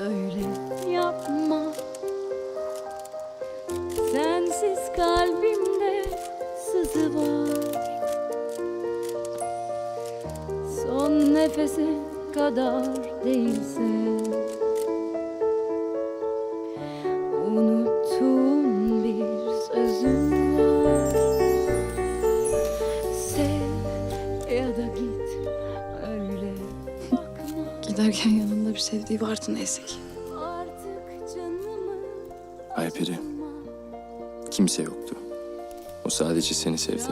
Öyle yapma. Sensiz kalbimde sızı var. Son nefese kadar değilse. Unuttuğum bir sözüm var. Sev ya da git öyle bakma. Giderken yanında bir sevdiği vardı neyse ki. Artık canımı Ayperi. Kimse yoktu. O sadece seni sevdi.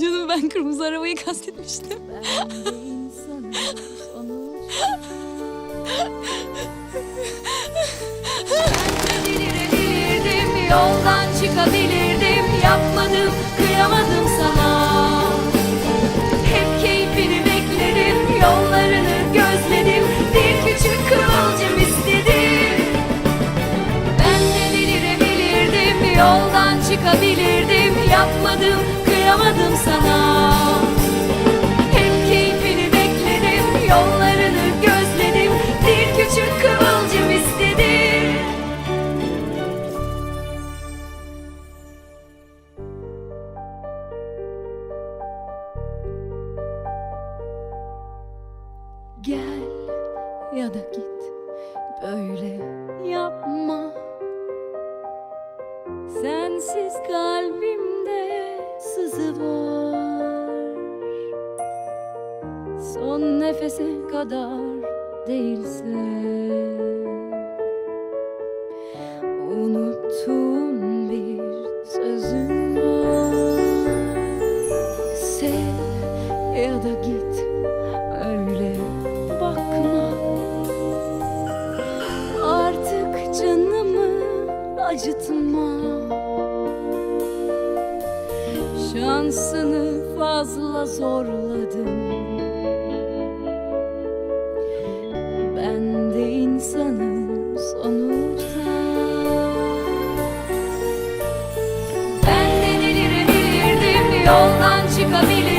Canım ben kırmızı arabayı kastetmiştim. Yoldan çıkabilirdim. Yapmadım, yoldan çıkabilirdim. Yapmadım, kıyamadım sana. Hep keyfini bekledim, yollarını gözledim. Bir küçük kıvılcım istedim. Gel ya da git böyle yapma Sensiz kalbimde sızı var. Son nefese kadar değilse Unuttuğum bir sözüm var. Sev ya da git öyle bakma. Artık canımı acıtma Şansını fazla zorladım. Ben de insanım sonuçta. Ben de delirebilirdim Yoldan çıkabilirdim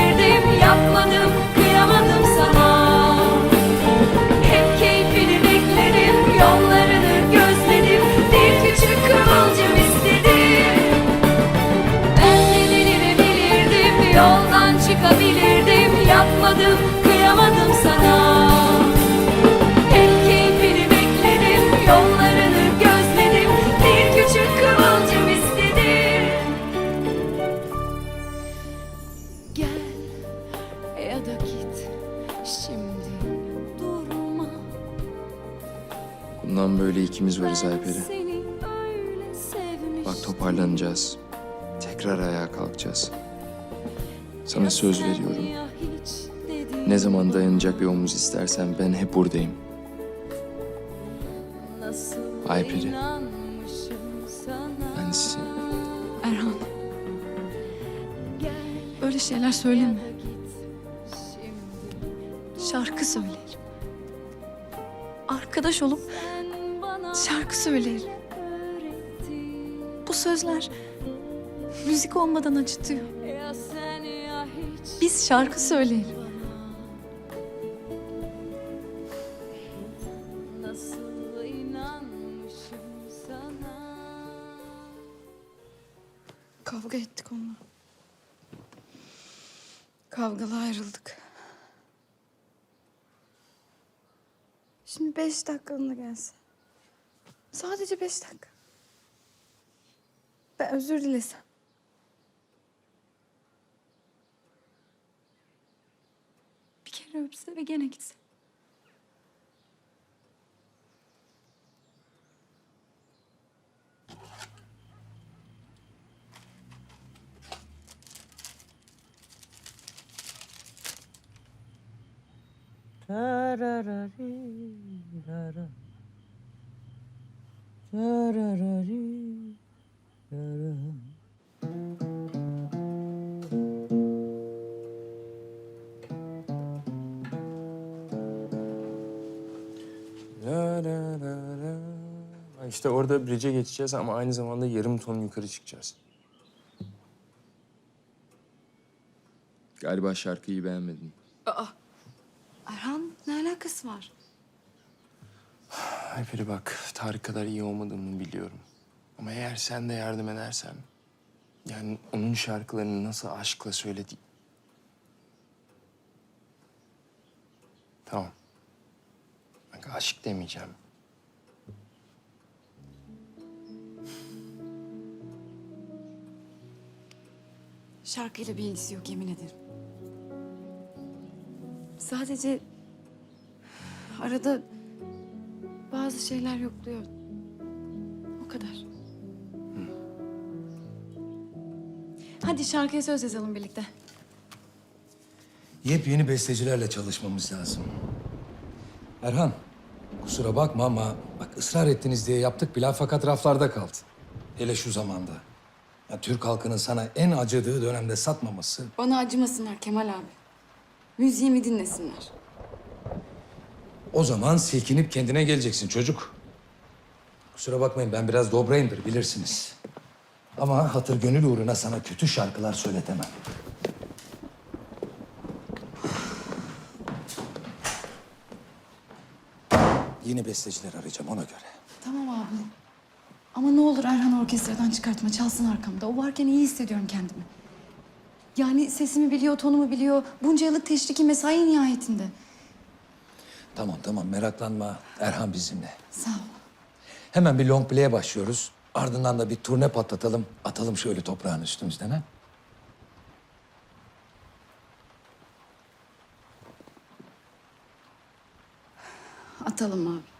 Bundan böyle ikimiz varız Ayperi. Bak toparlanacağız. Tekrar ayağa kalkacağız. Sana söz veriyorum. Ne zaman dayanacak bir omuz istersen ben hep buradayım. Ayperi. Ben seni... Erhan Gel öyle şeyler söyleme. Şarkı söylerim. Arkadaş olup şarkı öğrettin. Bu sözler müzik olmadan acıtıyor. Biz şarkı söyleyelim. Kavga ettik onunla. Kavgalı ayrıldık. Şimdi beş dakikalığına gelsin. Sadece beş dakika. Ben özür dilesem. Bir kere öpse ve gene gitse. La la la la. İşte orada bridge'e geçeceğiz ama aynı zamanda yarım ton yukarı çıkacağız. Galiba şarkıyı beğenmedin. Erhan alakası var? Alperi bak, Tarık kadar iyi olmadığımı biliyorum. Ama eğer sen de yardım edersen... Yani onun şarkılarını nasıl aşkla söyledi... Tamam. Bak aşk demeyeceğim. Şarkıyla bir ilgisi yok yemin ederim. Sadece arada bazı şeyler yokluyor. O kadar. Hadi şarkıya söz yazalım birlikte. Yepyeni bestecilerle çalışmamız lazım. Erhan, kusura bakma ama bak ısrar ettiniz diye yaptık bile fakat raflarda kaldı. Hele şu zamanda. Ya, Türk halkının sana en acıdığı dönemde satmaması Bana acımasınlar Kemal abi. Müziğimi dinlesinler. O zaman silkinip kendine geleceksin çocuk. Kusura bakmayın ben biraz dobrayımdır bilirsiniz. Ama hatır gönül uğruna sana kötü şarkılar söyletemem. Yeni besteciler arayacağım ona göre. Tamam abi. Ama ne olur Erhan orkestradan çıkartma, çalsın arkamda. O varken iyi hissediyorum kendimi. Yani sesimi biliyor, tonumu biliyor. Bunca yıllık teşriki mesai nihayetinde. Tamam tamam meraklanma. Erhan bizimle. Sağ ol. Hemen bir long play'e başlıyoruz. Ardından da bir turne patlatalım. Atalım şöyle toprağın üstümüzden ha. Atalım abi.